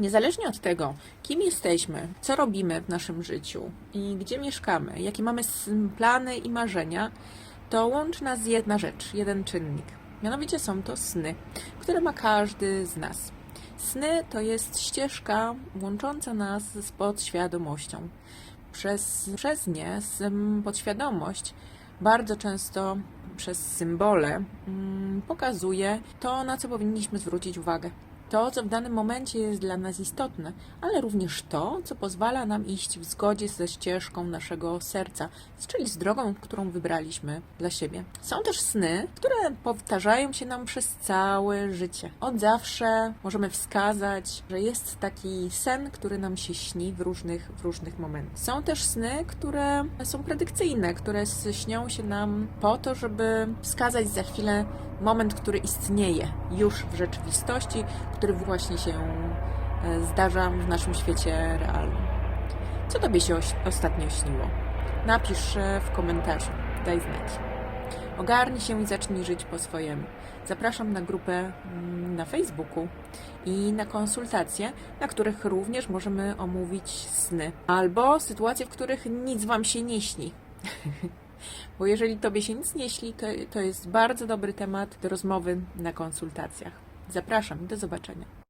Niezależnie od tego, kim jesteśmy, co robimy w naszym życiu i gdzie mieszkamy, jakie mamy plany i marzenia, to łączy nas jedna rzecz, jeden czynnik. Mianowicie są to sny, które ma każdy z nas. Sny to jest ścieżka łącząca nas z podświadomością. Przez, przez nie podświadomość bardzo często przez symbole mm, pokazuje to, na co powinniśmy zwrócić uwagę. To, co w danym momencie jest dla nas istotne, ale również to, co pozwala nam iść w zgodzie ze ścieżką naszego serca, czyli z drogą, którą wybraliśmy dla siebie. Są też sny, które powtarzają się nam przez całe życie. Od zawsze możemy wskazać, że jest taki sen, który nam się śni w różnych, w różnych momentach. Są też sny, które są predykcyjne, które śnią się nam po to, żeby wskazać za chwilę moment, który istnieje już w rzeczywistości, który właśnie się e, zdarza w naszym świecie realnym. Co Tobie się ostatnio śniło? Napisz e, w komentarzu, daj znać. Ogarnij się i zacznij żyć po swojemu. Zapraszam na grupę mm, na Facebooku i na konsultacje, na których również możemy omówić sny albo sytuacje, w których nic Wam się nie śni. Bo jeżeli Tobie się nic nie śni, to, to jest bardzo dobry temat do rozmowy na konsultacjach. Zapraszam, do zobaczenia.